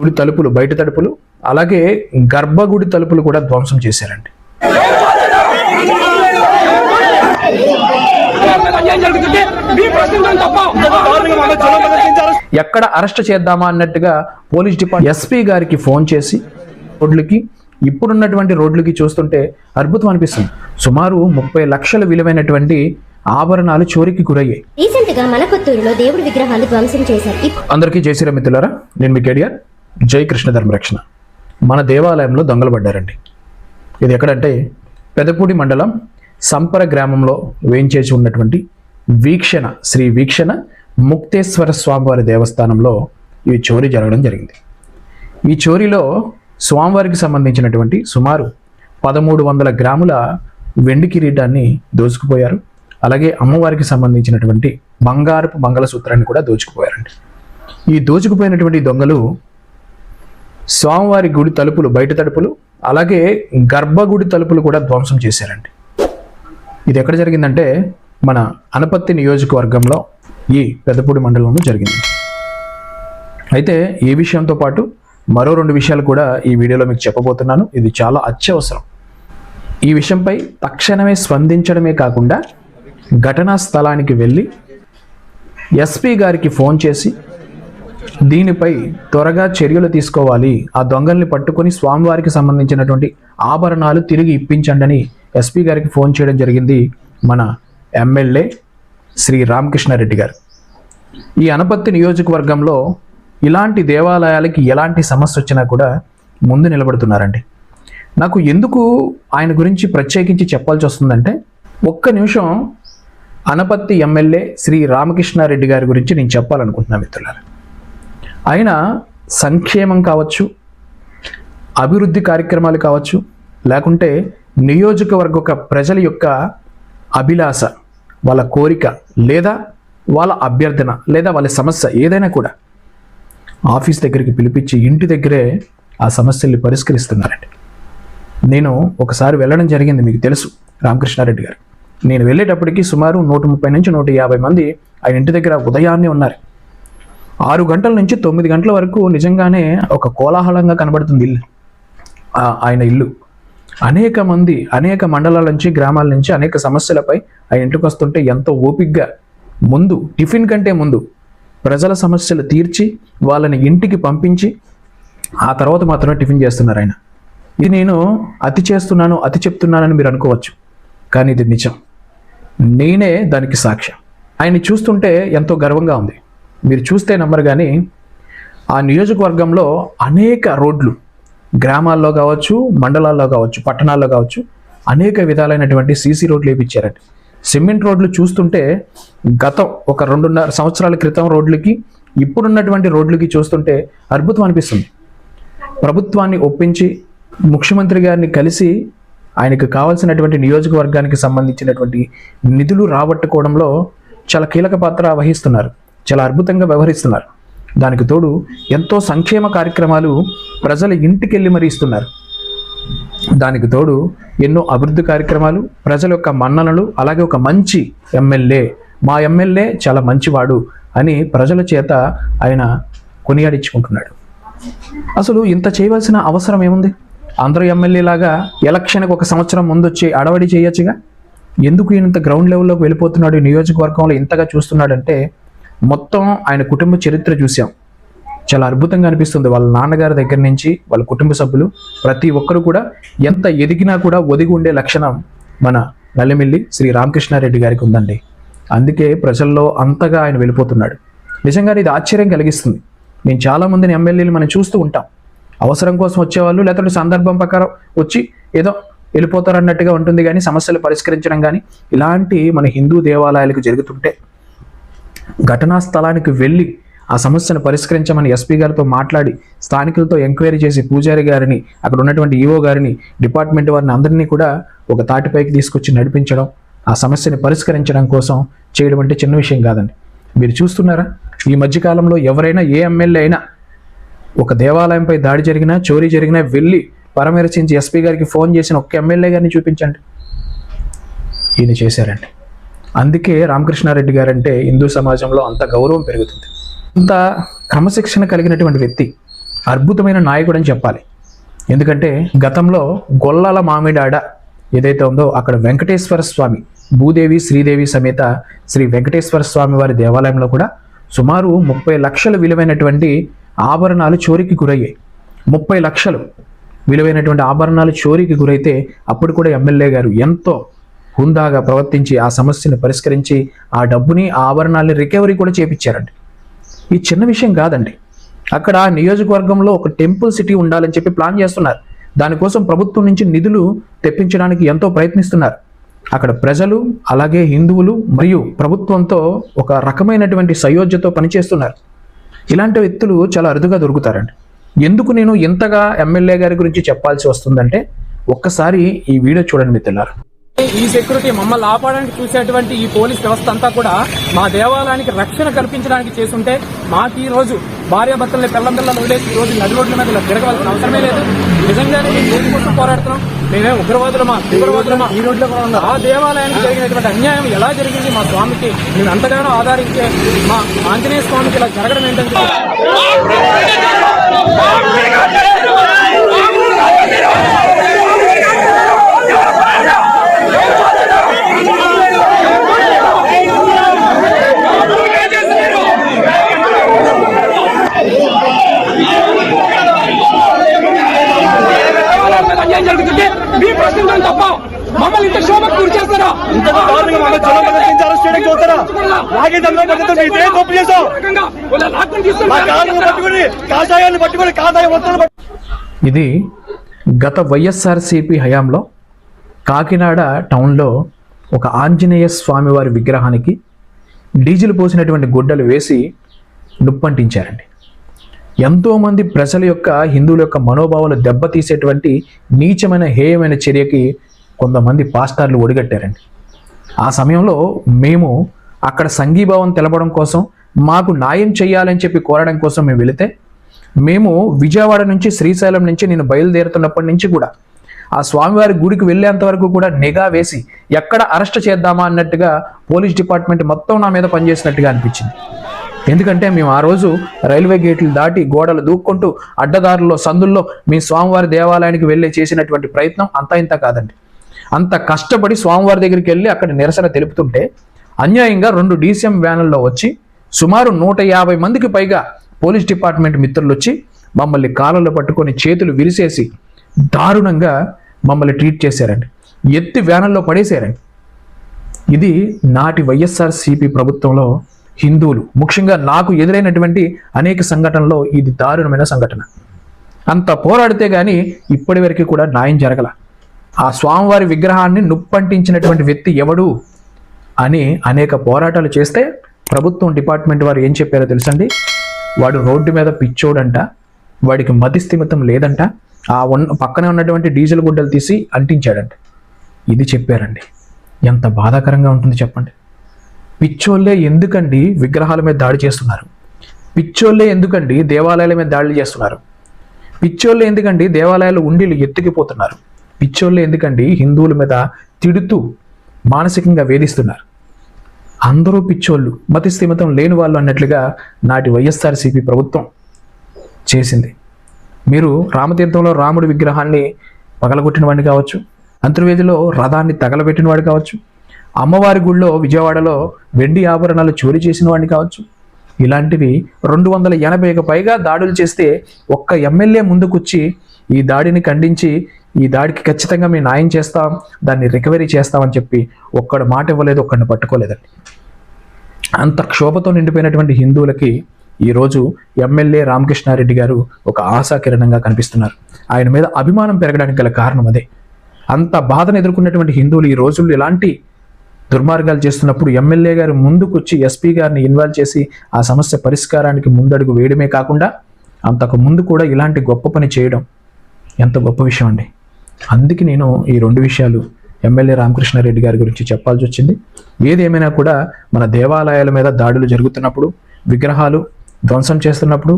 గుడి తలుపులు బయట తలుపులు అలాగే గర్భగుడి తలుపులు కూడా ధ్వంసం చేశారండి. ఎక్కడ అరెస్ట్ చేద్దామా అన్నట్టుగా పోలీస్ డిపార్ట్మెంట్ ఎస్పీ గారికి ఫోన్ చేసి రోడ్లకి ఇప్పుడున్నటువంటి రోడ్లకి చూస్తుంటే అద్భుతం అనిపిస్తుంది. సుమారు ముప్పై లక్షల విలువైనటువంటి ఆభరణాలు చోరీకి గురయ్యాయి. రీసెంట్గా మన కొత్తూరులో దేవుడి విగ్రహాలు ధ్వంసం చేశారు. అందరికీ జై శ్రీరామ్ మిత్రులారా నేను మీ కేడియర్ జై కృష్ణ ధర్మరక్షణ మన దేవాలయంలో దొంగలు పడ్డారండి. ఇది ఎక్కడంటే పెదపూడి మండలం సంపర గ్రామంలో వేయించేసి ఉన్నటువంటి వీక్షణ శ్రీ వీక్షణ ముక్తేశ్వర స్వామివారి దేవస్థానంలో ఈ చోరీ జరగడం జరిగింది. ఈ చోరీలో స్వామివారికి సంబంధించినటువంటి సుమారు పదమూడు వందల గ్రాముల వెండి కిరీటాన్ని దోచుకుపోయారు. అలాగే అమ్మవారికి సంబంధించినటువంటి బంగారపు మంగళసూత్రాన్ని కూడా దోచుకుపోయారండి. ఈ దోచుకుపోయినటువంటి దొంగలు స్వామివారి గుడి తలుపులు బయట తలుపులు అలాగే గర్భగుడి తలుపులు కూడా ధ్వంసం చేశారండి. ఇది ఎక్కడ జరిగిందంటే మన అనపత్తి నియోజకవర్గంలో ఈ పెద్దపూడి మండలంలో జరిగింది. అయితే ఈ విషయంతో పాటు మరో రెండు విషయాలు కూడా ఈ వీడియోలో మీకు చెప్పబోతున్నాను. ఇది చాలా అత్యవసరం. ఈ విషయంపై తక్షణమే స్పందించడమే కాకుండా ఘటనా స్థలానికి వెళ్ళి ఎస్పీ గారికి ఫోన్ చేసి దీనిపై త్వరగా చర్యలు తీసుకోవాలి. ఆ దొంగల్ని పట్టుకొని స్వామివారికి సంబంధించినటువంటి ఆభరణాలు తిరిగి ఇప్పించండి అని ఎస్పీ గారికి ఫోన్ చేయడం జరిగింది మన ఎమ్మెల్యే శ్రీ రామకృష్ణారెడ్డి గారు. ఈ అనపత్తి నియోజకవర్గంలో ఇలాంటి దేవాలయాలకి ఎలాంటి సమస్య వచ్చినా కూడా ముందు నిలబడుతున్నారండి. నాకు ఎందుకు ఆయన గురించి ప్రత్యేకించి చెప్పాల్సి వస్తుందంటే ఒక్క నిమిషం అనపత్తి ఎమ్మెల్యే శ్రీ రామకృష్ణారెడ్డి గారి గురించి నేను చెప్పాలనుకుంటున్నా మిత్రులారా. ఆయన సంక్షేమం కావచ్చు అభివృద్ధి కార్యక్రమాలు కావచ్చు లేకుంటే నియోజకవర్గ ప్రజల యొక్క అభిలాష వాళ్ళ కోరిక లేదా వాళ్ళ అభ్యర్థన లేదా వాళ్ళ సమస్య ఏదైనా కూడా ఆఫీస్ దగ్గరికి పిలిపించి ఇంటి దగ్గరే ఆ సమస్యల్ని పరిష్కరిస్తున్నారండి. నేను ఒకసారి వెళ్ళడం జరిగింది మీకు తెలుసు రామకృష్ణారెడ్డి గారు. నేను వెళ్ళేటప్పటికి సుమారు నూట ముప్పై నుంచి నూట యాభై మంది ఆయన ఇంటి దగ్గర ఉదయాన్నే ఉన్నారు. ఆరు గంటల నుంచి తొమ్మిది గంటల వరకు నిజంగానే ఒక కోలాహలంగా కనబడుతుంది ఇల్లు. ఆయన ఇల్లు. అనేక మంది అనేక మండలాల నుంచి గ్రామాల నుంచి అనేక సమస్యలపై ఆయన ఇంటికి వస్తుంటే ఎంతో ఓపిగ్గా ముందు టిఫిన్ కంటే ముందు ప్రజల సమస్యలు తీర్చి వాళ్ళని ఇంటికి పంపించి ఆ తర్వాత మాత్రమే టిఫిన్ చేస్తున్నారు ఆయన. ఇది నేను అతి చేస్తున్నాను అతి చెప్తున్నానని మీరు అనుకోవచ్చు. కానీ ఇది నిజం. నేనే దానికి సాక్ష్యం. ఆయన్ని చూస్తుంటే ఎంతో గర్వంగా ఉంది. మీరు చూస్తే నమ్మరు కానీ ఆ నియోజకవర్గంలో అనేక రోడ్లు గ్రామాల్లో కావచ్చు మండలాల్లో కావచ్చు పట్టణాల్లో కావచ్చు అనేక విధాలైనటువంటి సీసీ రోడ్లు వేయించారండి సిమెంట్ రోడ్లు చూస్తుంటే గతం ఒక రెండున్నర సంవత్సరాల క్రితం రోడ్లకి ఇప్పుడున్నటువంటి రోడ్లకి చూస్తుంటే అద్భుతం అనిపిస్తుంది. ప్రభుత్వాన్ని ఒప్పించి ముఖ్యమంత్రి గారిని కలిసి ఆయనకు కావాల్సినటువంటి నియోజకవర్గానికి సంబంధించినటువంటి నిధులు రాబట్టుకోవడంలో చాలా కీలక పాత్ర వహిస్తున్నారు. చాలా అద్భుతంగా వ్యవహరిస్తున్నారు. దానికి తోడు ఎంతో సంక్షేమ కార్యక్రమాలు ప్రజల ఇంటికి వెళ్ళి మరీ ఇస్తున్నారు. దానికి తోడు ఎన్నో అభివృద్ధి కార్యక్రమాలు ప్రజల యొక్క మన్ననలు అలాగే ఒక మంచి ఎమ్మెల్యే మా ఎమ్మెల్యే చాలా మంచివాడు అని ప్రజల చేత ఆయన కొనియాడించుకుంటున్నాడు. అసలు ఇంత చేయవలసిన అవసరం ఏముంది? అందరూ ఎమ్మెల్యే లాగా ఎలక్షన్కి ఒక సంవత్సరం ముందు వచ్చి అడవడి చేయొచ్చుగా? ఎందుకు ఇంత గ్రౌండ్ లెవెల్లోకి వెళ్ళిపోతున్నాడు నియోజకవర్గంలో ఇంతగా చూస్తున్నాడంటే మొత్తం ఆయన కుటుంబ చరిత్ర చూసాం చాలా అద్భుతంగా అనిపిస్తుంది వాళ్ళ నాన్నగారి దగ్గర నుంచి వాళ్ళ కుటుంబ సభ్యులు ప్రతి ఒక్కరు కూడా ఎంత ఎదిగినా కూడా ఒదిగి ఉండే లక్షణం మన నల్లమిల్లి శ్రీ రామకృష్ణారెడ్డి గారికి ఉందండి. అందుకే ప్రజల్లో అంతగా ఆయన వెళ్ళిపోతున్నాడు. నిజంగా ఇది ఆశ్చర్యం కలిగిస్తుంది. మేము చాలా మందిని ఎమ్మెల్యేలు మనం చూస్తూ ఉంటాం. అవసరం కోసం వచ్చేవాళ్ళు లేకపోతే సందర్భం ప్రకారం వచ్చి ఏదో వెళ్ళిపోతారన్నట్టుగా ఉంటుంది కానీ సమస్యలు పరిష్కరించడం కానీ ఇలాంటి మన హిందూ దేవాలయాలకు జరుగుతుంటే ఘటనా స్థలానికి వెళ్ళి ఆ సమస్యను పరిష్కరించమని ఎస్పీ గారితో మాట్లాడి స్థానికులతో ఎంక్వైరీ చేసి పూజారి గారిని అక్కడ ఉన్నటువంటి ఈఓ గారిని డిపార్ట్మెంట్ వారిని అందరినీ కూడా ఒక తాటిపైకి తీసుకొచ్చి నడిపించడం ఆ సమస్యని పరిష్కరించడం కోసం చేయడం అంటే చిన్న విషయం కాదండి. మీరు చూస్తున్నారా? ఈ మధ్యకాలంలో ఎవరైనా ఏ ఎమ్మెల్యే అయినా ఒక దేవాలయంపై దాడి జరిగినా చోరీ జరిగినా వెళ్ళి పరమర్శించి ఎస్పీ గారికి ఫోన్ చేసిన ఒక్క ఎమ్మెల్యే గారిని చూపించండి. ఈయన చేశారండి. అందుకే రామకృష్ణారెడ్డి గారంటే హిందూ సమాజంలో అంత గౌరవం పెరుగుతుంది. అంత క్రమశిక్షణ కలిగినటువంటి వ్యక్తి అద్భుతమైన నాయకుడు అని చెప్పాలి. ఎందుకంటే గతంలో గొల్లాల మామిడాడ ఏదైతే ఉందో అక్కడ వెంకటేశ్వర స్వామి భూదేవి శ్రీదేవి సమేత శ్రీ వెంకటేశ్వర స్వామి వారి దేవాలయంలో కూడా సుమారు ముప్పై లక్షలు విలువైనటువంటి ఆభరణాలు చోరీకి గురయ్యాయి. ముప్పై లక్షలు విలువైనటువంటి ఆభరణాలు చోరీకి గురైతే అప్పుడు కూడా ఎమ్మెల్యే గారు ఎంతో హుందాగా ప్రవర్తించి ఆ సమస్యను పరిష్కరించి ఆ డబ్బుని ఆ ఆభరణాలని రికవరీ కూడా చేపించారండి. ఈ చిన్న విషయం కాదండి. అక్కడ నియోజకవర్గంలో ఒక టెంపుల్ సిటీ ఉండాలని చెప్పి ప్లాన్ చేస్తున్నారు. దానికోసం ప్రభుత్వం నుంచి నిధులు తెప్పించడానికి ఎంతో ప్రయత్నిస్తున్నారు. అక్కడ ప్రజలు అలాగే హిందువులు మరియు ప్రభుత్వంతో ఒక రకమైనటువంటి సయోధ్యతో పనిచేస్తున్నారు. ఇలాంటి వ్యక్తులు చాలా అరుదుగా దొరుకుతారండి. ఎందుకు నేను ఇంతగా ఎమ్మెల్యే గారి గురించి చెప్పాల్సి వస్తుందంటే ఒక్కసారి ఈ వీడియో చూడండి మిత్రులారు. ఈ సెక్యూరిటీ మమ్మల్ని ఆపడానికి చూసేటువంటి ఈ పోలీస్ వ్యవస్థ అంతా కూడా మా దేవాలయానికి రక్షణ కల్పించడానికి చేసుంటే మాకు ఈ రోజు భార్యాభర్తల్ని పిల్లం పిల్లలు వదిలేసి ఈ రోజు నడి రోడ్ల మీద ఇలా తిరగవలసిన అవసరమే లేదు. నిజంగానే మేము దేని కోసం పోరాడుతున్నాం. మేమే ఉగ్రవాదులమా ఉగ్రవాదులమా ఈ రోడ్లో ఆ దేవాలయానికి జరిగినటువంటి అన్యాయం ఎలా జరిగింది మా స్వామికి? మేము ఎంతగానో ఆధారించే మా ఆంజనేయ స్వామికి ఇలా జరగడం ఏంటంటే దేవాలయం మీద అన్యాయం జరుగుతుంటే మీ ప్రశ్నించడం తప్ప మమ్మల్ని ఇంత శోభకు గురి చేస్తారా ఇంత దారుణంగా మమ్మల్ని జనం ప్రదర్శించి అరెస్ట్ చేయడానికి చూస్తారా? లాగే దండం పద్ధతితో ఇదే తప్పు చేశావు. మా పట్టుకుని కాషాయాన్ని పట్టుకుని కాషాయ వస్తువులు ఇది గత వైఎస్ఆర్సిపి హయాంలో కాకినాడ టౌన్లో ఒక ఆంజనేయ స్వామివారి విగ్రహానికి డీజిల్ పోసినటువంటి గుడ్డలు వేసి నుప్పంటించారండి ఎంతోమంది ప్రజల యొక్క హిందువుల యొక్క మనోభావాలు దెబ్బతీసేటువంటి నీచమైన హేయమైన చర్యకి కొంతమంది పాస్టర్లు ఒడిగట్టారండి ఆ సమయంలో మేము అక్కడ సంఘీభావం తెలపడం కోసం మాకు న్యాయం చేయాలని చెప్పి కోరడం కోసం మేము వెళితే మేము విజయవాడ నుంచి శ్రీశైలం నుంచి నేను బయలుదేరుతున్నప్పటి నుంచి కూడా ఆ స్వామివారి గుడికి వెళ్ళేంత వరకు కూడా నిఘా వేసి ఎక్కడ అరెస్ట్ చేద్దామా అన్నట్టుగా పోలీస్ డిపార్ట్మెంట్ మొత్తం నా మీద పనిచేసినట్టుగా అనిపించింది. ఎందుకంటే మేము ఆ రోజు రైల్వే గేట్లు దాటి గోడలు దూక్కుంటూ అడ్డదారుల్లో సందుల్లో మీ స్వామివారి దేవాలయానికి వెళ్ళి చేసినటువంటి ప్రయత్నం అంతా ఇంత కాదండి. అంత కష్టపడి స్వామివారి దగ్గరికి వెళ్ళి అక్కడ నిరసన తెలుపుతుంటే అన్యాయంగా రెండు డీసీఎం వ్యాన్లలో వచ్చి సుమారు నూట యాభై మందికి పైగా పోలీస్ డిపార్ట్మెంట్ మిత్రులు వచ్చి మమ్మల్ని కాలంలో పట్టుకొని చేతులు విరిసేసి దారుణంగా మమ్మల్ని ట్రీట్ చేశారండి. ఎత్తి వ్యాన్లలో పడేశారండి. ఇది నాటి వైఎస్ఆర్ సిపి ప్రభుత్వంలో హిందువులు ముఖ్యంగా నాకు ఎదురైనటువంటి అనేక సంఘటనలో ఇది దారుణమైన సంఘటన. అంత పోరాడితే కానీ ఇప్పటి వరకు కూడా న్యాయం జరగల. ఆ స్వామివారి విగ్రహాన్ని నుప్పంటించినటువంటి వ్యక్తి ఎవడు? అని అనేక పోరాటాలు చేస్తే ప్రభుత్వం డిపార్ట్మెంట్ వారు ఏం చెప్పారో తెలుసండి? వాడు రోడ్డు మీద పిచ్చోడంట వాడికి మతి స్థిమితం లేదంట ఆ ఉన్న పక్కనే ఉన్నటువంటి డీజిల్ గుడ్డలు తీసి అంటించాడంట. ఇది చెప్పారండి. ఎంత బాధాకరంగా ఉంటుంది చెప్పండి. పిచ్చోళ్ళే ఎందుకండి విగ్రహాల మీద దాడి చేస్తున్నారు? పిచ్చోళ్ళే ఎందుకండి దేవాలయాల మీద దాడులు చేస్తున్నారు? పిచ్చోళ్ళే ఎందుకండి దేవాలయాలు ఉండిలు ఎత్తుకుపోతున్నారు? పిచ్చోళ్ళే ఎందుకండి హిందువుల మీద తిడుతూ మానసికంగా వేధిస్తున్నారు. అందరూ పిచ్చోళ్ళు మతి స్థిమితం లేని వాళ్ళు అన్నట్లుగా నాటి వైఎస్ఆర్సీపీ ప్రభుత్వం చేసింది. మీరు రామతీర్థంలో రాముడి విగ్రహాన్ని పగలగొట్టిన వాడిని కావచ్చు అంతర్వేదిలో రథాన్ని తగలబెట్టిన వాడు కావచ్చు అమ్మవారి గుళ్ళో విజయవాడలో వెండి ఆభరణాలు చోరీ చేసిన వాడిని కావచ్చు ఇలాంటివి రెండు వందల ఎనభైకి పైగా దాడులు చేస్తే ఒక్క ఎమ్మెల్యే ముందుకొచ్చి ఈ దాడిని ఖండించి ఈ దాడికి ఖచ్చితంగా మేము న్యాయం చేస్తాం దాన్ని రికవరీ చేస్తామని చెప్పి ఒక్కడు మాట ఇవ్వలేదు ఒక్కడిని పట్టుకోలేదండి. అంత క్షోభతో నిండిపోయినటువంటి హిందువులకి ఈరోజు ఎమ్మెల్యే రామకృష్ణారెడ్డి గారు ఒక ఆశాకిరణంగా కనిపిస్తున్నారు. ఆయన మీద అభిమానం పెరగడానికి గల కారణం అదే. అంత బాధను ఎదుర్కొన్నటువంటి హిందువులు ఈ రోజుల్లో ఇలాంటి దుర్మార్గాలు చేస్తున్నప్పుడు ఎమ్మెల్యే గారు ముందుకొచ్చి ఎస్పీ గారిని ఇన్వాల్వ్ చేసి ఆ సమస్య పరిష్కారానికి ముందడుగు వేయడమే కాకుండా అంతకు ముందు కూడా ఇలాంటి గొప్ప పని చేయడం ఎంత గొప్ప విషయం అండి. అందుకే నేను ఈ రెండు విషయాలు ఎమ్మెల్యే రామకృష్ణారెడ్డి గారి గురించి చెప్పాల్సి వచ్చింది. ఏదేమైనా కూడా మన దేవాలయాల మీద దాడులు జరుగుతున్నప్పుడు విగ్రహాలు ధ్వంసం చేస్తున్నప్పుడు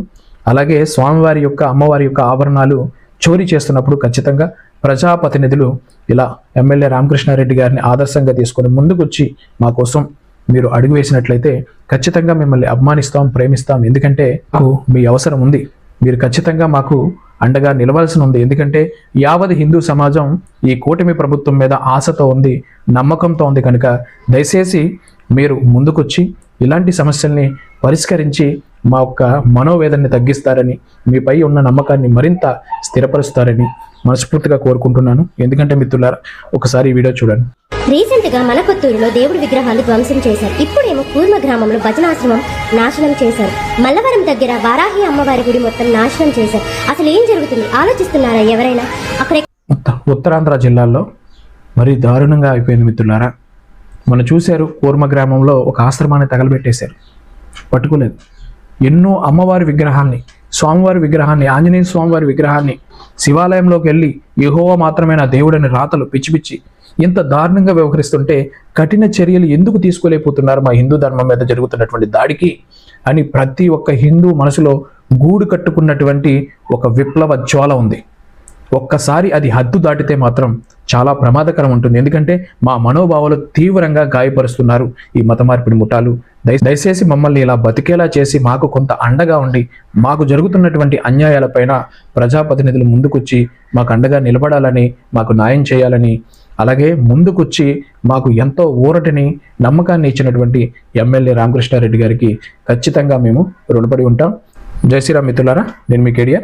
అలాగే స్వామివారి యొక్క అమ్మవారి యొక్క ఆభరణాలు చోరీ చేస్తున్నప్పుడు ఖచ్చితంగా ప్రజాప్రతినిధులు ఇలా ఎమ్మెల్యే రామకృష్ణారెడ్డి గారిని ఆదర్శంగా తీసుకొని ముందుకొచ్చి మా కోసం మీరు అడుగు వేసినట్లయితే ఖచ్చితంగా మిమ్మల్ని అభిమానిస్తాం ప్రేమిస్తాం. ఎందుకంటే మీ అవసరం ఉంది. మీరు ఖచ్చితంగా మాకు అండగా నిలవాల్సి ఉంది. ఎందుకంటే యావత్ హిందూ సమాజం ఈ కూటమి ప్రభుత్వం మీద ఆశతో ఉంది నమ్మకంతో ఉంది కనుక దయచేసి మీరు ముందుకొచ్చి ఇలాంటి సమస్యల్ని పరిష్కరించి మా యొక్క మనోవేదనని తగ్గిస్తారని మీపై ఉన్న నమ్మకాన్ని మరింత స్థిరపరుస్తారని మనస్ఫూర్తిగా కోరుకుంటున్నాను. ఎందుకంటే మిత్రులారా ఒకసారి ఈ వీడియో చూడండి. రీసెంట్గా మన కొత్తూరులో దేవుడి విగ్రహాలు ధ్వంసం చేశారు. ఇప్పుడేమో కూర్మ గ్రామంలో భజనాశ్రమం నాశనం చేశారు. మల్లవరం దగ్గర వారాహి అమ్మవారి గుడి మొత్తం నాశనం చేశారు. అసలు ఏం జరుగుతుంది? ఆలోచిస్తున్నారా ఎవరైనా? అక్కడ ఉత్త- ఉత్తరాంధ్ర జిల్లాల్లో మరీ దారుణంగా అయిపోయింది మిత్రులారా. మనం చూశారు కూర్మ గ్రామంలో ఒక ఆశ్రమాన్ని తగలబెట్టేశారు. పట్టుకోలేదు. ఎన్నో అమ్మవారి విగ్రహాన్ని స్వామివారి విగ్రహాన్ని ఆంజనేయ స్వామివారి విగ్రహాన్ని శివాలయంలోకి వెళ్ళి యెహోవా మాత్రమే నా దేవుడని రాతలు పిచ్చి పిచ్చి ఇంత దారుణంగా వ్యవహరిస్తుంటే కఠిన చర్యలు ఎందుకు తీసుకోలేకపోతున్నారు మా హిందూ ధర్మం మీద జరుగుతున్నటువంటి దాడికి? అని ప్రతి ఒక్క హిందూ మనసులో గూడు కట్టుకున్నటువంటి ఒక విప్లవ జ్వాల ఉంది. ఒక్కసారి అది హద్దు దాటితే మాత్రం చాలా ప్రమాదకరం ఉంటుంది. ఎందుకంటే మా మనోభావాలు తీవ్రంగా గాయపరుస్తున్నారు ఈ మత మార్పిడి ముఠాలు దయచేసి మమ్మల్ని ఇలా బతికేలా చేసి మాకు కొంత అండగా ఉండి మాకు జరుగుతున్నటువంటి అన్యాయాలపైన ప్రజాప్రతినిధులు ముందుకొచ్చి మాకు అండగా నిలబడాలని మాకు న్యాయం చేయాలని అలాగే ముందుకొచ్చి మాకు ఎంతో ఊరటిని నమ్మకాన్ని ఇచ్చినటువంటి ఎమ్మెల్యే రామకృష్ణారెడ్డి గారికి ఖచ్చితంగా మేము రుణపడి ఉంటాం. జై శ్రీరామ్ మిత్రులారా నేను మీ కేడియా